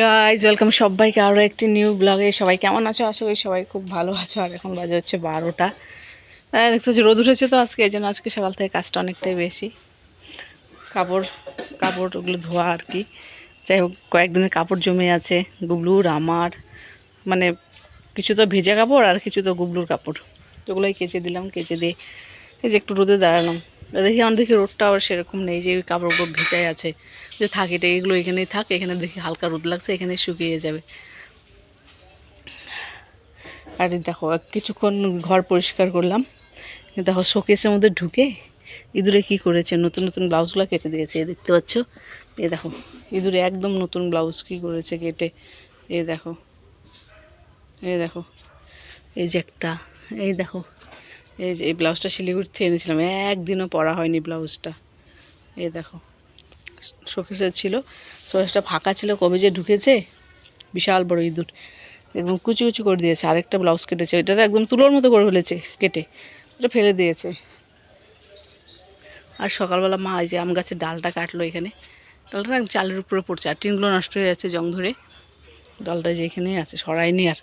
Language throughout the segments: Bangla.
গাইজ ওয়েলকাম সবাইকে আরও একটি নিউ ব্লগে সবাই কেমন আছো? আশা করি সবাই খুব ভালো আছো। আর এখন বাজে হচ্ছে বারোটা। আহ, দেখতে হচ্ছে রোদ উঠেছে তো আজকে এই জন্য আজকে সকাল থেকে কাজটা অনেকটাই বেশি। কাপড় কাপড় ওগুলো ধোয়া আর কি। যাই হোক কয়েকদিনের কাপড় জমে আছে। গুবলুর আমার। মানে কিছু তো ভেজা কাপড় আর কিছু তো গুবলুর কাপড়। ওগুলোই কেচে দিলাম কেচে দিয়ে এই যে একটু রোদে দাঁড়ালাম। দেখি আমার দেখি রোদটা আবার সেরকম নেই যে ওই কাপড়গুলো ভেজাই আছে। যে থাক, এটা এগুলো এখানেই থাক, এখানে দেখি হালকা রোদ লাগছে, এখানে শুকিয়ে যাবে। আর দেখো কিছুক্ষণ ঘর পরিষ্কার করলাম। দেখো, শোকেসের মধ্যে ঢুকে ইঁদুরে কি করেছে? নতুন নতুন ব্লাউজগুলো কেটে দিয়েছে এ দেখতে পাচ্ছ? এ দেখো, ইঁদুরে একদম নতুন ব্লাউজ কি করেছে কেটে? এ দেখো এ দেখো, এই যে একটা, এই দেখো। এই যে এই ব্লাউজটা শিলিগুড়ি থেকে এনেছিলাম। একদিনও পরা হয়নি ব্লাউজটা। এই দেখো শোকেসের ছিল, শোকেসটা ফাঁকা ছিল কবে যে ঢুকেছে, বিশাল বড় ইঁদুর। একদম কুচি কুচি করে দিয়েছে, আরেকটা ব্লাউজ কেটেছে। ওইটা তো একদম তুলোর মতো করে ফেলেছে, কেটে। ওটা ফেলে দিয়েছে। আর সকালবেলা মা এই যে আম গাছের ডালটা কাটলো এখানে। ডালটা চালের উপরে পড়ছে, আর টিনগুলো নষ্ট হয়ে যাচ্ছে জং ধরে। ডালটা যে এখানেই আছে সরাইনি আর।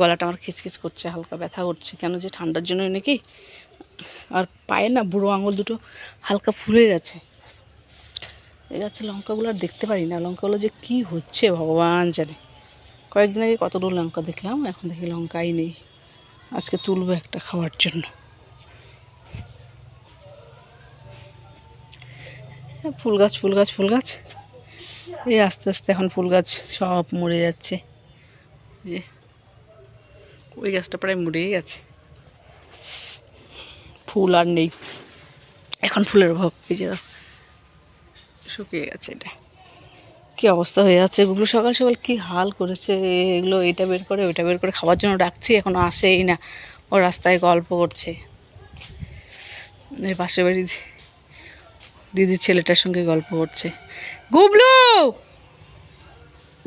গলাটা আমার খিচখিচ করছে, হালকা ব্যথা করছে। কেন যে ঠান্ডার জন্য নাকি? আর পায়ে না বুড়ো আঙুল দুটো হালকা ফুলে গেছে। এই গাছে লঙ্কাগুলো আর দেখতে পারি না। লঙ্কাগুলো যে কি হচ্ছে ভগবান জানে। কয়েকদিন আগে কতগুলো লঙ্কা দেখলাম, এখন দেখি লঙ্কাই নেই। আজকে তুলবো একটা খাওয়ার জন্য। ফুল গাছ ফুল গাছ ফুল গাছ। এই আস্তে আস্তে এখন ফুল গাছ সব মরে যাচ্ছে। যে ওই গাছটা প্রায় মরেই গেছে। ফুল আর নেই। এখন ফুলের অভাব, এই যে শুকিয়ে গেছে এটা। কি অবস্থা হয়ে যাচ্ছে এগুলো সকাল সকাল কি হাল করেছে? এগুলো এটা বের করে, ওইটা বের করে খাওয়ার জন্য ডাকছি এখনও আসেই না। ও রাস্তায় গল্প করছে। পাশে বাড়ি দিদির ছেলেটার সঙ্গে গল্প করছে। গুবলু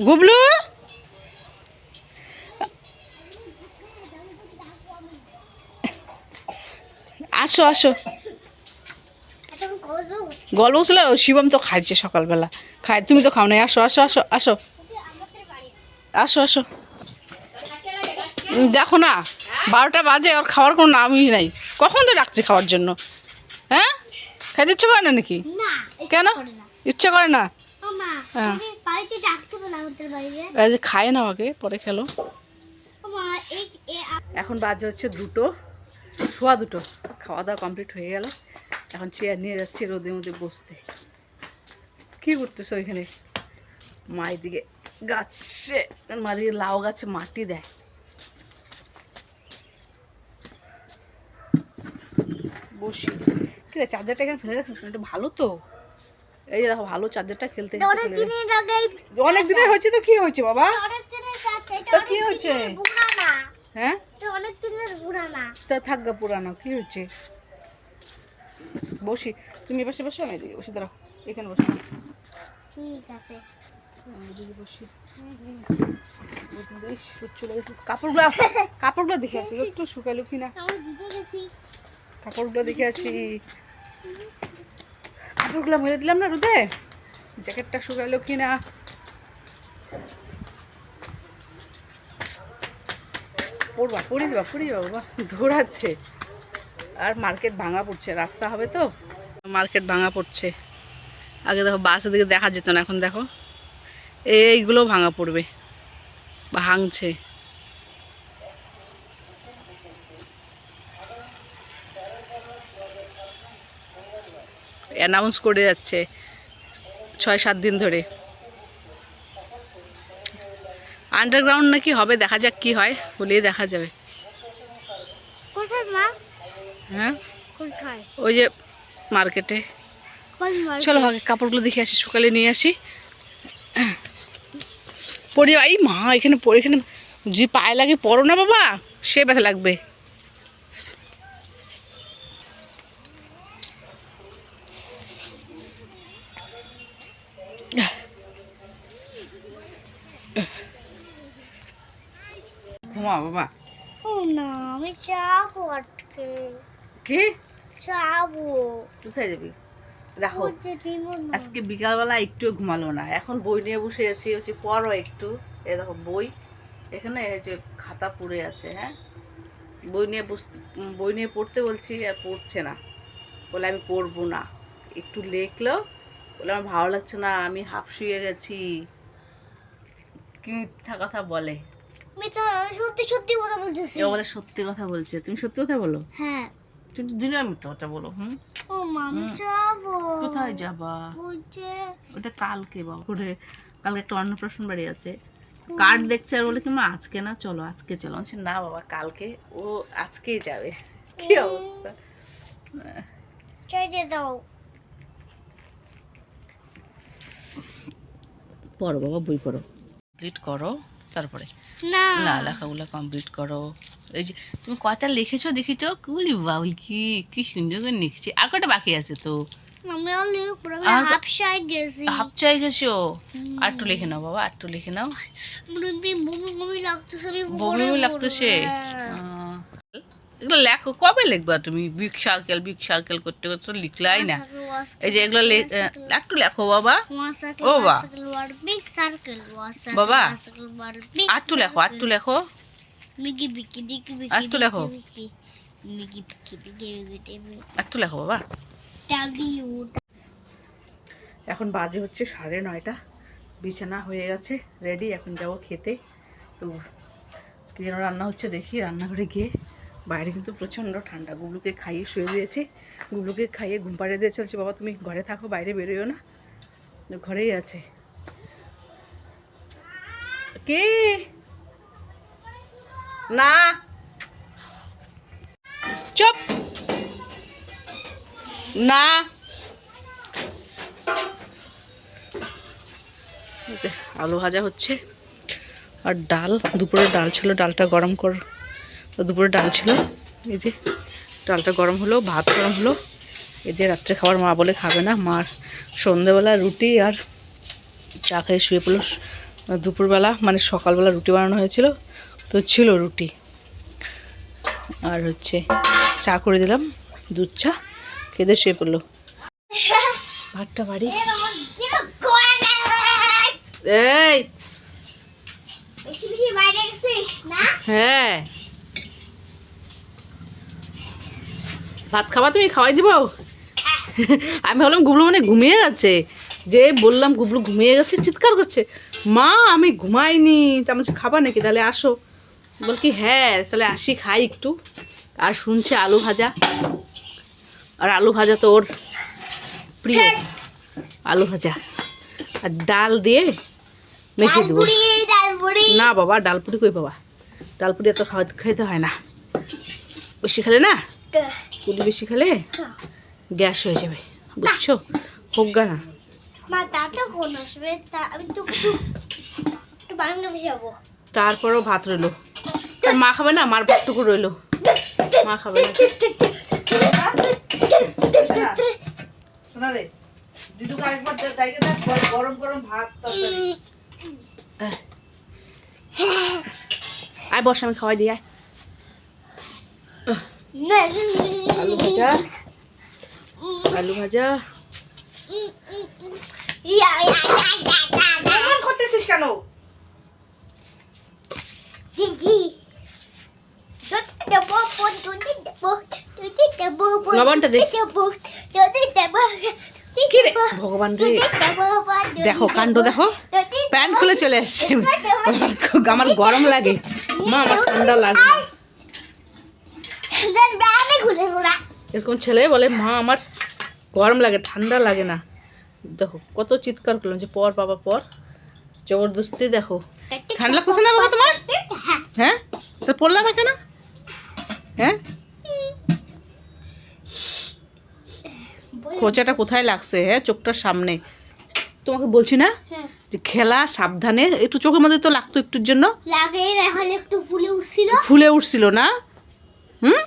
গুবলু আসো আসো। গল্প ছিল শিবম তো খাইছে সকালবেলা। খাই তুমি তো খাও নাই আসো আসো আসো। আসো আসো। আসো দেখো না বারোটা বাজে ওর খাওয়ার কোনো নামই নাই। কখন তো ডাকছে খাওয়ার জন্য? হ্যাঁ? খাইতে ইচ্ছে করে না নাকি? কেন? ইচ্ছে করে না। হ্যাঁ। খায় না আগে পরে খেলো। এখন বাজে হচ্ছে দুটো। সোয়া দুটো। খাওয়া দাওয়া কমপ্লিট হয়ে গেল। এখন চেয়ার নিয়ে যাচ্ছি রোদের মধ্যে বসতে। কি করতেছো এখানে? মা এদিকে গাছে মারি লাউ গাছে মাটি দেয়। বসি। কি চার্জারটা এখানে ফেলে রাখছিস? এটা ভালো তো। এই দেখো ভালো চার্জারটা খেলতে অনেক দিনের হয়েছে তো কি হয়েছে বাবা? তা কি হয়েছে? হ্যাঁ? অনেক দিনের পুরানা। তা থাকবে পুরানো কি হচ্ছে? বসি তুমি বসো আমি এদিকে বসে দাঁড়াও এখানে বসো। ঠিক আছে। কাপড়গুলো কাপড়গুলো দেখে আসি একটু শুকালো কি না। কাপড়গুলো দেখে আসি। কাপড়গুলো মেরে দিলাম না রোদে? জ্যাকেটটা শুকালো কি না? পড়বা পড়ে দেবা পড়ে যাবা বাবা, দৌড়াচ্ছে। আর মার্কেট ভাঙা পড়ছে, রাস্তা হবে তো? মার্কেট ভাঙা পড়ছে। আগে দেখো বাসের দিকে দেখা যেত না, এখন দেখো, এইগুলো ভাঙা পড়বে, ভাঙছে। অ্যানাউন্স করে যাচ্ছে, ছয়, সাত দিন ধরে। আন্ডারগ্রাউন্ড নাকি হবে দেখা যাক কি হয় হলেই দেখা যাবে। হ্যাঁ? ওই যে মার্কেটে। চলো আগে কাপড়গুলো দেখে আসি সকালে নিয়ে আসি। পরে ভাই এই মা এখানে পরে এখানে যে পায়ে লাগে পড়ো না বাবা সে ব্যথা লাগবে। বাবা। ও না আমি যাব আজকে। কি? যাব। কোথায় যাবি? দেখো। আজকে বিকালবেলা একটু ঘুমালো না। এখন বই নিয়ে বসে আছি হচ্ছে পড়ো একটু। এ দেখো বই। এখানে যে খাতা পড়ে আছে হ্যাঁ? বই নিয়ে বই নিয়ে পড়তে বলছি আর পড়ছে না। বলে আমি পড়ব না। একটু লেখলো। বলে আমার ভালো লাগছে না আমি হাফ শুয়ে গেছি। কি মিথ্যা কথা বলে। সত্যি সত্যি কথা বলতেছি। এ বলে সত্যি কথা বলছে তুমি সত্যি কথা বলো। হ্যাঁ। তুমি দুনিয়ার মিথ্যা কথা বলো হুম? ও মামি। যাব। কোথায় যাবা? ওটা কালকে বাবা করে কালকে একটা অন্নপ্রাশন বাড়ি আছে। কার্ড দেখছে আর বলে কি মা আজকে না চলো আজকে চলো। বলছি, না বাবা কালকে। ও আজকেই যাবে। কি অবস্থা? চাইতে দাও পড়ো বাবা বই পড়ো। কমপ্লিট করো তারপরে। না। না লেখাগুলো কমপ্লিট করো। এই যে তুমি কয়টা লিখেছো দেখিছো? কুলি বাউল কি কি সুন্দর করে লিখছি। আর কটা বাকি আছে তো? হাফ সাই গেছি। হাফ চাই গেছো? আর একটু লিখে নাও বাবা আর একটু লিখে নাও। মনে হয় বমি লাগতেছে বমি এগুলো লেখো কবে লিখবা তুমি? বিগ সার্কেল বিগ সার্কেল করতে করতে লিখলাই না। এই যে এগুলো একটু লেখো বাবা। ও বা। বাবা। আটটু লেখো আটটু লেখো। একটু লেখো। একটু লেখো বাবা। এখন বাজে হচ্ছে সাড়ে নয়টা। বিছানা হয়ে গেছে রেডি এখন যাব খেতে। তো কী যেন রান্না হচ্ছে দেখি রান্নাঘরে গিয়ে বাইরে কিন্তু প্রচণ্ড ঠান্ডা। গুবলুকে খাইয়ে শুয়ে দিয়েছে। গুবলুকে খাইয়ে ঘুম পাড়িয়ে দিয়ে চলছে। বাবা, তুমি ঘরে থাকো, বাইরে বেরোয়ো না। ঘরেই আছে। কে? না। চুপ। না। আলু ভাজা হচ্ছে। আর ডাল দুপুরে ডাল ছিল। ডালটা গরম কর তো দুপুরে ডাল ছিল। এই যে ডালটা গরম হলো ভাত গরম হলো। এই যে রাত্রে খাবার মা বলে খাবে না মার সন্ধেবেলা রুটি আর চা খেয়ে শুয়ে পড়ল। দুপুরবেলা মানে সকালবেলা রুটি বানানো হয়েছিল তো ছিল রুটি। আর হচ্ছে চা করে দিলাম দুধ চা খেতে শুয়ে পড়ল। ভাতটা বাড়ি। এই! হ্যাঁ। ভাত খাবা তুমি খাওয়াই দিব? আমি ভাবলাম গুবলু মানে ঘুমিয়ে গেছে। যে বললাম গুবলু ঘুমিয়ে গেছে চিৎকার করছে। মা আমি ঘুমাইনি। তা আমি বলছি, খাবা নাকি? তাহলে আসো। বল কি হ্যাঁ তাহলে আসি খাই একটু। আর শুনছে আলু ভাজা। আর আলু ভাজা তো ওর প্রিয়। আলু ভাজা। আর ডাল দিয়ে মেখে দেবো। না বাবা ডালপুরি কই বাবা? ডালপুরি এত খাওয়া খাইতে হয় না। বেশি খেলে না? পুরি বেশি খেলে গ্যাস হয়ে যাবে বুঝছ? হোক গা না। তারপরও ভাত রইল। তার মা খাবে না? মার ভাতটুকু রইল। মা খাবে না। গরম গরম ভাত আয় বস আমি খাওয়াই দিই আয়। আলু ভাজা। আলু ভাজা। করতেছিস কেন? লবণটা দে। ভগবান রে। দেখো কাণ্ড দেখো। প্যান্ট খুলে চলে আসছে। আমার গরম লাগে। মা আমার ঠান্ডা লাগে। এরকম ছেলে বলে মা আমার গরম লাগে ঠান্ডা লাগে না। দেখো কত চিৎকার করলাম যে পর বাবা পর। জবরদস্তি দেখো। ঠান্ডা লাগতেছে না বাবা তোমার? হ্যাঁ। তো পড়লা না কেন? হ্যাঁ? খোঁচাটা কোথায় লাগছে হ্যাঁ? চোখটার সামনে। তোমাকে বলছি না যে খেলা সাবধানে একটু চোখের মধ্যে তো লাগতো একটুর জন্য। লাগে এখন একটু ফুলে উঠছিল। ফুলে উঠছিল না? হুম?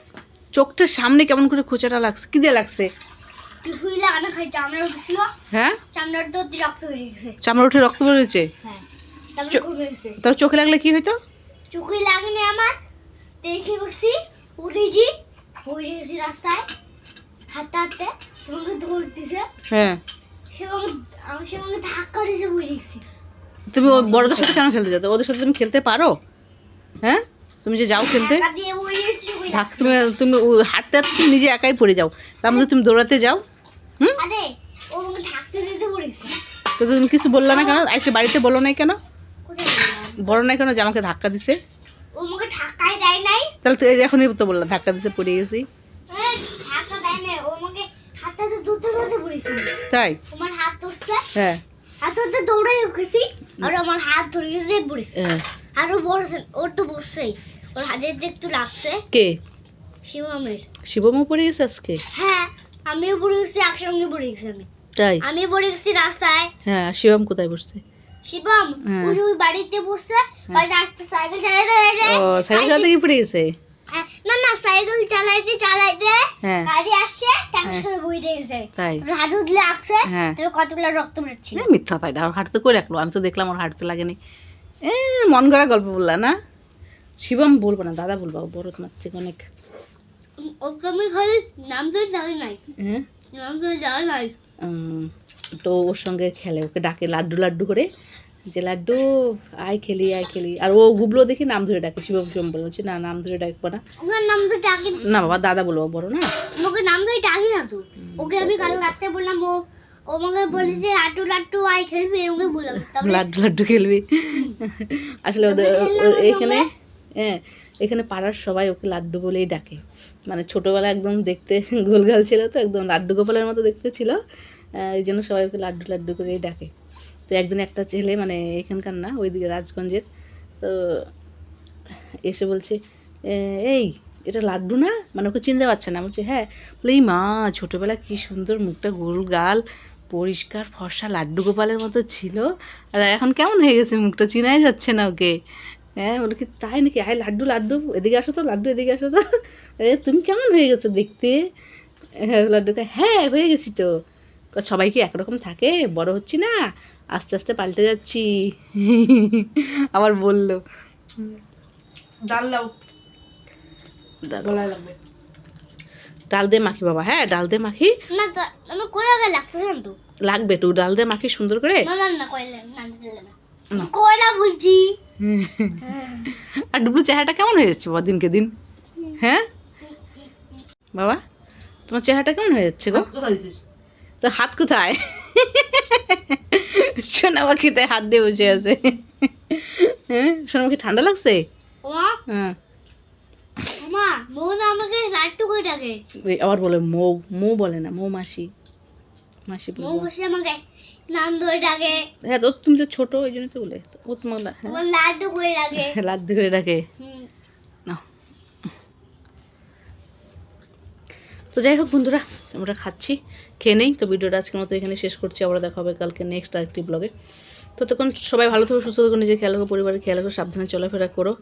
চোখটার সামনে কেমন করে খোঁচাটা লাগছে? কি দিয়ে লাগছে? হ্যাঁ? গেছে। চামড়া উঠে রক্ত বেরোচ্ছে হ্যাঁ। তার চোখে লাগলে কি হইতো? চোখে লাগেনি আমার। দেখে করছি উঠেছি পড়ে গেছি রাস্তায়। হাতে হাতে সে আমাকে ধরতেছে হ্যাঁ। সে আমাকে আমি সে আমাকে ধাক্কা দিয়েছে বলে গেছি। তুমি বড়দের সাথে কেন খেলতে যেতে ওদের সাথে তুমি খেলতে পারো? হ্যাঁ? তুমি যে যাও খেলতে তুমি তুমি হাঁটতে হাঁটতে তুমি নিজে একাই পড়ে যাও। তার মধ্যে তুমি দৌড়াতে যাও। হুম? তো তুমি কিছু বলল না কেন? এসে বাড়িতে বলো নাই কেন? বলো নাই কেন যে আমাকে ধাক্কা দিছে? তাহলে এখনই তো বললাম ধাক্কা দিতে পড়ে গেছি। তাই? আমার হাত ধরছে। হ্যাঁ। হাত ধরতে দৌড়ে গেছি আর আমার হাত ধরে গেছে পড়েছে হ্যাঁ। আর ও বসে ওর তো বসছেই ওর হাতের যে একটু লাগছে কে? শিবমের শিবমও পড়ে গেছে আজকে? হ্যাঁ আমিও পড়ে গেছি একসঙ্গে পড়ে গেছি আমি। তাই? আমি পড়ে গেছি রাস্তায়। হ্যাঁ শিবম কোথায় বসছে শিবম হ্যাঁ। ওই যে ওই বাড়িতে বসছে বাড়িতে আসতে সাইকেল চালাইতে চালাইতে ও সাইকেল চালাতে কি পড়ে গেছে? হ্যাঁ, না না সাইকেল চালাইতে চালাইতে হ্যাঁ। গাড়ি আসছে টাকা করে বইতে গেছে। হাত উঠলে আসছে হ্যাঁ। তবে কতগুলো রক্ত বেরোচ্ছিল এ, মিথ্যা তাই আর হাঁটতে করে রাখল আমি তো দেখলাম ওর হাঁটতে লাগেনি। এ মন গড়া গল্প বললা না? শিবম বলব না দাদা বলব বড় তোমার থেকে অনেক। ওকে আমি খালি নাম তো জানি নাই। নাম তো জানি নাই। তো ওর সঙ্গে খেলে ওকে ডাকে লাড্ডু লাড্ডু করে। যে লাড্ডু আয় খেলি আয় খেলি। আর ও গুবলো দেখি নাম ধরে ডাকে শিবম শিবম বলে বলছি না নাম ধরে ডাকবো না। ওকে নাম ডাকি না। বাবা দাদা বলব বড় না? ওকে নাম ধরে ডাকি না তো। ওকে আমি কাল রাস্তায় বললাম ও ও আমাকে বলে যে আটু লাট্টু আই খেলবি এরকম বললাম। লাড্ডু লাড্ডু খেলবি। আসলে ওদের এখানে হ্যাঁ এখানে পাড়ার সবাই ওকে লাড্ডু বলেই ডাকে। মানে ছোটোবেলা একদম দেখতে গোলগাল ছিল তো একদম লাড্ডু গোপালের মতো দেখতে ছিল। এই জন্য সবাই ওকে লাড্ডু লাড্ডু করেই ডাকে। তো একদিন একটা ছেলে মানে এখানকার না ওইদিকে রাজগঞ্জের তো এসে বলছে এই এটা লাড্ডু না? মানে ওকে চিনতে পারছে না। বলছে হ্যাঁ। বলে এই মা ছোটোবেলা কি সুন্দর মুখটা গোল গাল পরিষ্কার ফর্সা লাড্ডু গোপালের মতো ছিল। আর এখন কেমন হয়ে গেছে? মুখটা চিনাই যাচ্ছে না ওকে। হ্যাঁ বলে কি তাই নাকি? আয় লাড্ডু লাড্ডু এদিকে আসো তো লাড্ডু এদিকে আসো তো। এ তুমি কেমন হয়ে গেছো দেখতে? হ্যাঁ লাড্ডু কয়, হ্যাঁ হয়ে গেছি তো। সবাই কি একরকম থাকে? বড় হচ্ছি না? আস্তে আস্তে পাল্টে যাচ্ছি। আবার বলল। ডাল লাগবে ডাল দিয়ে মাখি বাবা হ্যাঁ ডাল দিয়ে মাখি। তো তো। লাগবে একটু ডাল দিয়ে মাখি সুন্দর করে? না না না কইলে না দিলে না না। কয়লা বলছি আর ডুবলু চেহারাটা কেমন হয়ে যাচ্ছে বাবা দিনকে দিন? হ্যাঁ? বাবা তোমার চেহারাটা কেমন হয়ে যাচ্ছে গো? তো হাত কোথায়? সোনামাখি তাই হাত দিয়ে বসে আছে। হ্যাঁ সোনামাখি ঠান্ডা লাগছে? ওমা। হ্যাঁ ওমা মন আমাকে লাট্টু করে ডাকে। আবার বলে মৌ মৌ বলে না মৌ মাসি। মাসি মৌ বসে আমাকে নাম ধরে ডাকে। হ্যাঁ তো তুমি তো ছোট ওই জন্য তো বলে ও তোমার হ্যাঁ। লাড্ডু করে ডাকে। লাড্ডু করে ডাকে। না। তো যাই হোক বন্ধুরা আমরা খাচ্ছি খেয়ে নেই তো ভিডিওটা আজকের মতো এখানে শেষ করছি আবার দেখা হবে কালকে নেক্সট আরেকটি ব্লগে তো তখন সবাই ভালো থাকো, সুস্থ থাকো, নিজের খেয়াল রাখো, পরিবারের খেয়াল রাখো, সাবধানে চলাফেরা করো।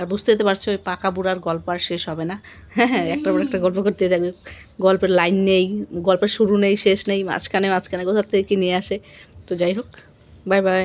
আর বুঝতে পারছ, ওই পাকা বুড়ার গল্প আর শেষ হবে না। হ্যাঁ হ্যাঁ একটা পর একটা গল্প করতে থাকবে গল্পের লাইন নেই, গল্পের শুরু নেই, শেষ নেই, মাঝখানে মাঝখানে কোথার থেকে নিয়ে আসে। তো যাই হোক বাই বাই